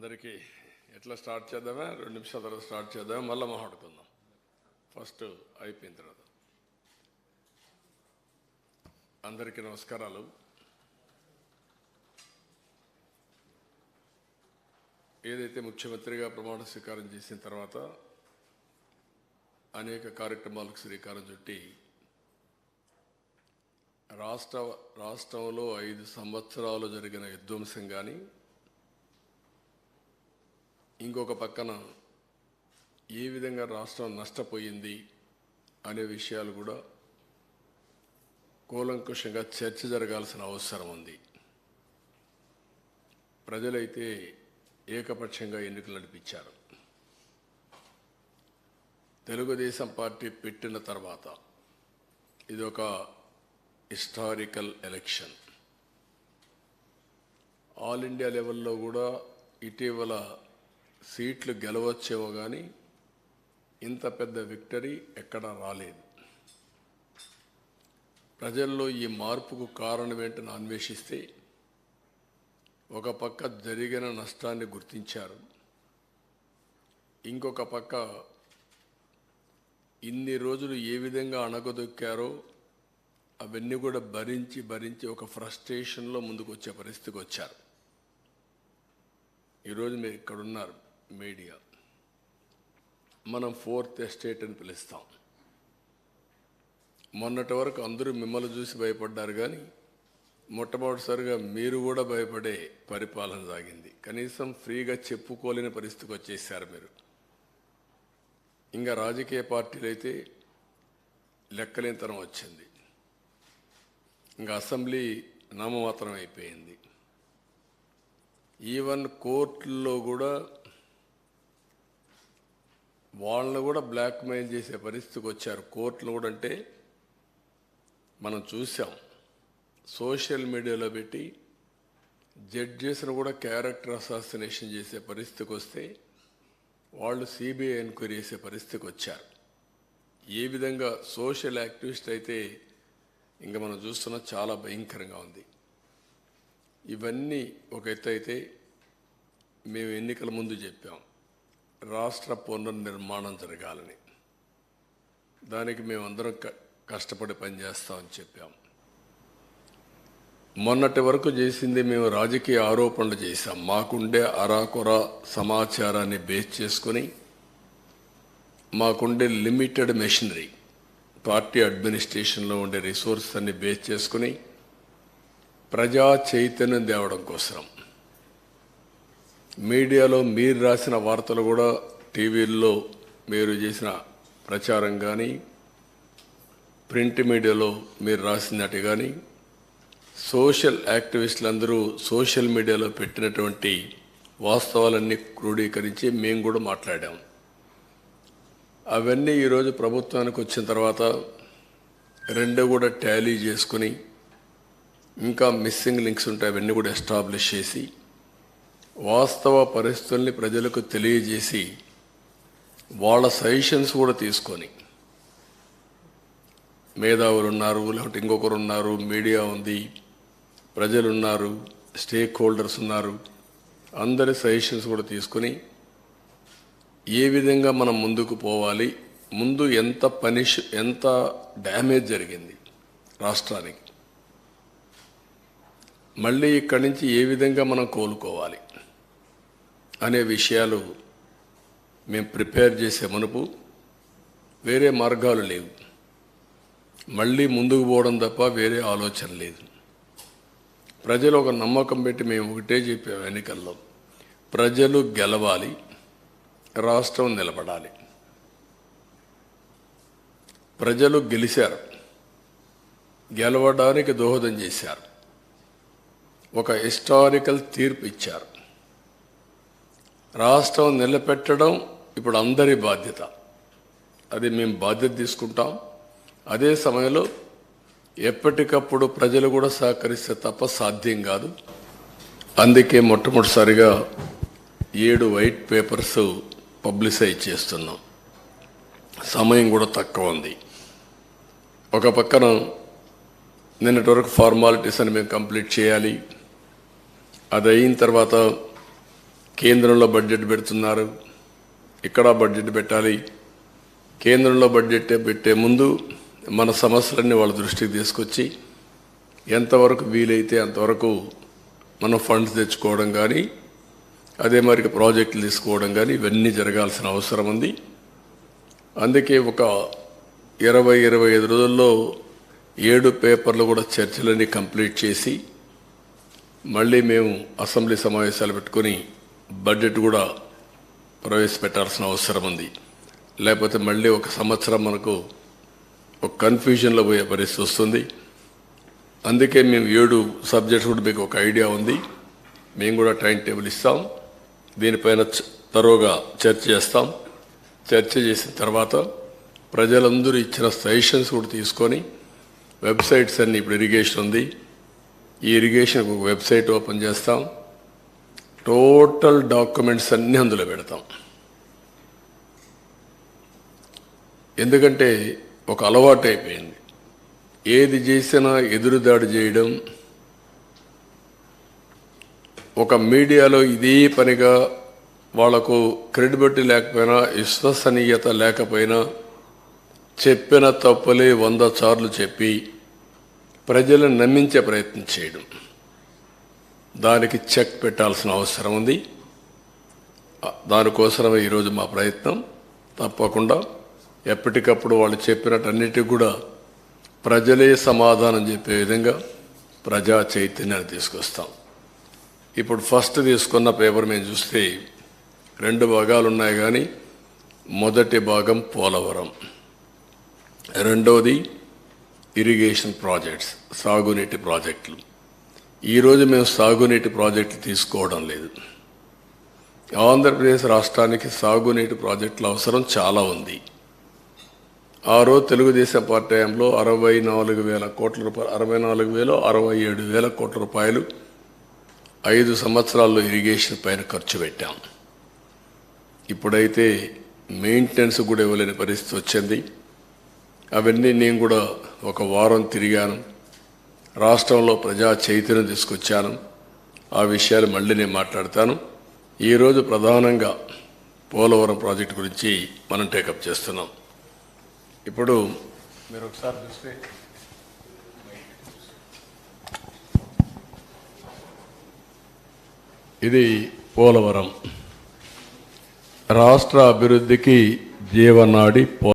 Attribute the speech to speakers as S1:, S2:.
S1: అందరికీ ఎట్లా స్టార్ట్ చేద్దామా? రెండు నిమిషాల తర్వాత స్టార్ట్ చేద్దామా? మళ్ళీ మాట్లాడుకుందాం ఫస్ట్ అయిపోయిన తర్వాత. అందరికీ నమస్కారాలు. ఏదైతే ముఖ్యమంత్రిగా ప్రమాణ స్వీకారం చేసిన తర్వాత అనేక కార్యక్రమాలకు శ్రీకారం చుట్టి రాష్ట్ర రాష్ట్రంలో ఐదు సంవత్సరాలు జరిగిన విధ్వంసం కానీ ఇంకొక పక్కన ఏ విధంగా రాష్ట్రం నష్టపోయింది అనే విషయాలు కూడా కూలంకుషంగా చర్చ జరగాల్సిన అవసరం ఉంది. ప్రజలైతే ఏకపక్షంగా ఎన్నికలు నడిపించారు. తెలుగుదేశం పార్టీ పెట్టిన తర్వాత ఇది ఒక హిస్టారికల్ ఎలక్షన్. ఆల్ ఇండియా లెవెల్లో కూడా ఇటీవల సీట్లు గెలవచ్చేవో కానీ ఇంత పెద్ద విక్టరీ ఎక్కడా రాలేదు. ప్రజల్లో ఈ మార్పుకు కారణం ఏంటని అన్వేషిస్తే ఒక పక్క జరిగిన నష్టాన్ని గుర్తించారు. ఇంకొక పక్క ఇన్ని రోజులు ఏ విధంగా అణగదొక్కారో అవన్నీ కూడా భరించి భరించి ఒక ఫ్రస్ట్రేషన్లో ముందుకు వచ్చే పరిస్థితికి వచ్చారు ఈరోజు మీరు ఇక్కడ ఉన్నారు మీడియా. మనం ఫోర్త్ ఎస్టేట్ అని పిలుస్తాం. మొన్నటి వరకు అందరూ మిమ్మల్ని చూసి భయపడ్డారు కానీ మొట్టమొదటిసారిగా మీరు కూడా భయపడే పరిపాలన సాగింది. కనీసం ఫ్రీగా చెప్పుకోలేని పరిస్థితికి వచ్చేసారు మీరు. ఇంకా రాజకీయ పార్టీలు అయితే లెక్కలేనితనం వచ్చింది. ఇంకా అసెంబ్లీ నామమాత్రం అయిపోయింది. ఈవెన్ కోర్టుల్లో కూడా వాళ్ళని కూడా బ్లాక్మెయిల్ చేసే పరిస్థితికి వచ్చారు. కోర్టులు కూడా అంటే మనం చూసాం. సోషల్ మీడియాలో పెట్టి జడ్జెస్ను కూడా క్యారెక్టర్ అసాసినేషన్ చేసే పరిస్థితికి వస్తే వాళ్ళు సిబిఐ ఎంక్వైరీ చేసే పరిస్థితికి వచ్చారు. ఏ విధంగా సోషల్ యాక్టివిస్ట్ అయితే ఇంకా మనం చూస్తున్న చాలా భయంకరంగా ఉంది. ఇవన్నీ ఒక ఎత్తు అయితే మేము ఎన్నికల ముందు చెప్పాం. రాష్ట్ర పునర్నిర్మాణం జరగాలని. దానికి మేమందరం క- కష్టపడి పనిచేస్తామని చెప్పాం. మొన్నటి వరకు చేసింది మేము రాజకీయ ఆరోపణలు చేశాం. మాకుండే అరాకొర సమాచారాన్ని బేస్ చేసుకొని మాకుండే లిమిటెడ్ మెషినరీ పార్టీ అడ్మినిస్ట్రేషన్లో ఉండే రిసోర్స్ అన్ని బేస్ చేసుకుని ప్రజా చైతన్యం తేవడం కోసం మీడియాలో మీరు రాసిన వార్తలు కూడా టీవీల్లో మీరు చేసిన ప్రచారం కానీ ప్రింట్ మీడియాలో మీరు రాసినట్టు కానీ సోషల్ యాక్టివిస్టులందరూ సోషల్ మీడియాలో పెట్టినటువంటి వాస్తవాలన్నీ క్రోడీకరించి మేము కూడా మాట్లాడాం. అవన్నీ ఈరోజు ప్రభుత్వానికి వచ్చిన తర్వాత రెండు కూడా టాలీ చేసుకుని ఇంకా మిస్సింగ్ లింక్స్ ఉంటాయి అవన్నీ కూడా ఎస్టాబ్లిష్ చేసి వాస్తవ పరిస్థితుల్ని ప్రజలకు తెలియజేసి వాళ్ళ సజెషన్స్ కూడా తీసుకొని మేధావులు ఉన్నారు లేకపోతే ఇంకొకరు ఉన్నారు మీడియా ఉంది ప్రజలు ఉన్నారు స్టేక్ హోల్డర్స్ ఉన్నారు అందరి సజెషన్స్ కూడా తీసుకొని ఏ విధంగా మనం ముందుకు పోవాలి ముందు ఎంత పనిష్ ఎంత డ్యామేజ్ జరిగింది రాష్ట్రానికి మళ్ళీ ఇక్కడి నుంచి ఏ విధంగా మనం కోలుకోవాలి. అనే విషయాలు మేము ప్రిపేర్ చేసే మునుపు వేరే మార్గాలు లేవు. మళ్ళీ ముందుకు పోవడం తప్ప వేరే ఆలోచన లేదు. ప్రజలు ఒక నమ్మకం పెట్టి మేము ఒకటే చెప్పాము ఎన్నికల్లో. ప్రజలు గెలవాలి రాష్ట్రం నిలబడాలి. ప్రజలు గెలిచారు గెలవడానికి దోహదం చేశారు. ఒక హిస్టారికల్ తీర్పు ఇచ్చారు. రాష్ట్రం నిలబెట్టడం ఇప్పుడు అందరి బాధ్యత. అది మేము బాధ్యత తీసుకుంటాం. అదే సమయంలో ఎప్పటికప్పుడు ప్రజలు కూడా సహకరిస్తే తప్ప సాధ్యం కాదు. అందుకే మొట్టమొదటిసారిగా ఏడు వైట్ పేపర్స్ పబ్లిసైజ్ చేస్తున్నాం. సమయం కూడా తక్కువ ఉంది. ఒక పక్కన నిన్నటి వరకు ఫార్మాలిటీస్ అని మేము కంప్లీట్ చేయాలి. అది అయిన తర్వాత కేంద్రంలో బడ్జెట్ పెడుతున్నారు. ఇక్కడ బడ్జెట్ పెట్టాలి. కేంద్రంలో బడ్జెట్ పెట్టే ముందు మన సమస్యలన్నీ వాళ్ళ దృష్టికి తీసుకొచ్చి ఎంతవరకు వీలైతే అంతవరకు మనం ఫండ్స్ తెచ్చుకోవడం కానీ అదే మరి ప్రాజెక్టులు తీసుకోవడం కానీ ఇవన్నీ జరగాల్సిన అవసరం ఉంది. అందుకే ఒక ఇరవై ఇరవై ఐదు రోజుల్లో ఏడు పేపర్లు కూడా చర్చలన్నీ కంప్లీట్ చేసి మళ్ళీ మేము అసెంబ్లీ సమావేశాలు పెట్టుకొని బడ్జెట్ కూడా ప్రవేశపెట్టాల్సిన అవసరం ఉంది. లేకపోతే మళ్ళీ ఒక సంవత్సరం మనకు ఒక కన్ఫ్యూజన్లో పోయే పరిస్థితి వస్తుంది. అందుకే మేము ఏడు సబ్జెక్ట్స్ కూడా మీకు ఒక ఐడియా ఉంది. మేము కూడా టైం టేబుల్ ఇస్తాం. దీనిపైన చ- తరోగా చర్చ చేస్తాం. చర్చ చేసిన తర్వాత ప్రజలందరూ ఇచ్చిన సజెషన్స్ కూడా తీసుకొని వెబ్సైట్స్ అన్ని ఇప్పుడు ఇరిగేషన్ ఉంది. ఈ ఇరిగేషన్ ఒక వెబ్సైట్ ఓపెన్ చేస్తాం. టోటల్ డాక్యుమెంట్స్ అన్నీ అందులో పెడతాం. ఎందుకంటే ఒక అలవాటు అయిపోయింది. ఏది చేసినా ఎదురుదాడి చేయడం ఒక మీడియాలో ఇదే పనిగా వాళ్ళకు క్రెడిబిలిటీ లేకపోయినా విశ్వసనీయత లేకపోయినా చెప్పిన తప్పులే వంద సార్లు చెప్పి ప్రజలను నమ్మించే ప్రయత్నం చేయడం. దానికి చెక్ పెట్టాల్సిన అవసరం ఉంది. ఆ- దానికోసమే ఈరోజు మా ప్రయత్నం. తప్పకుండా ఎప్పటికప్పుడు వాళ్ళు చెప్పినట్టన్నిటికి కూడా ప్రజలే సమాధానం చెప్పే విధంగా ప్రజా చైతన్యాన్ని తీసుకొస్తాం. ఇప్పుడు ఫస్ట్ తీసుకున్న పేపర్ మేము చూస్తే రెండు భాగాలు ఉన్నాయి కానీ మొదటి భాగం పోలవరం. రెండవది ఇరిగేషన్ ప్రాజెక్ట్స్ సాగునీటి ప్రాజెక్టులు. ఈరోజు మేము సాగునీటి ప్రాజెక్టులు తీసుకోవడం లేదు. ఆంధ్రప్రదేశ్ రాష్ట్రానికి సాగునీటి ప్రాజెక్టుల అవసరం చాలా ఉంది. ఆ రోజు తెలుగుదేశం పార్టీ టైంలో అరవై నాలుగు వేల కోట్ల రూపాయలు అరవై నాలుగు వేలు అరవై ఏడు వేల కోట్ల రూపాయలు ఐదు సంవత్సరాల్లో ఇరిగేషన్ పైన ఖర్చు పెట్టాం. ఇప్పుడైతే మెయింటెనెన్స్ కూడా ఇవ్వలేని పరిస్థితి వచ్చింది. అవన్నీ నేను కూడా ఒక వారం తిరిగాను. రాష్ట్రంలో ప్రజా చైతన్యం తీసుకొచ్చాను. ఆ విషయాలు మళ్ళీ నేను మాట్లాడతాను. ఈరోజు ప్రధానంగా పోలవరం ప్రాజెక్టు గురించి మనం టేకప్ చేస్తున్నాం. ఇప్పుడు మీరు ఒకసారి చూస్తే ఇది పోలవరం. రాష్ట్ర అభివృద్ధికి జీవనాడి పో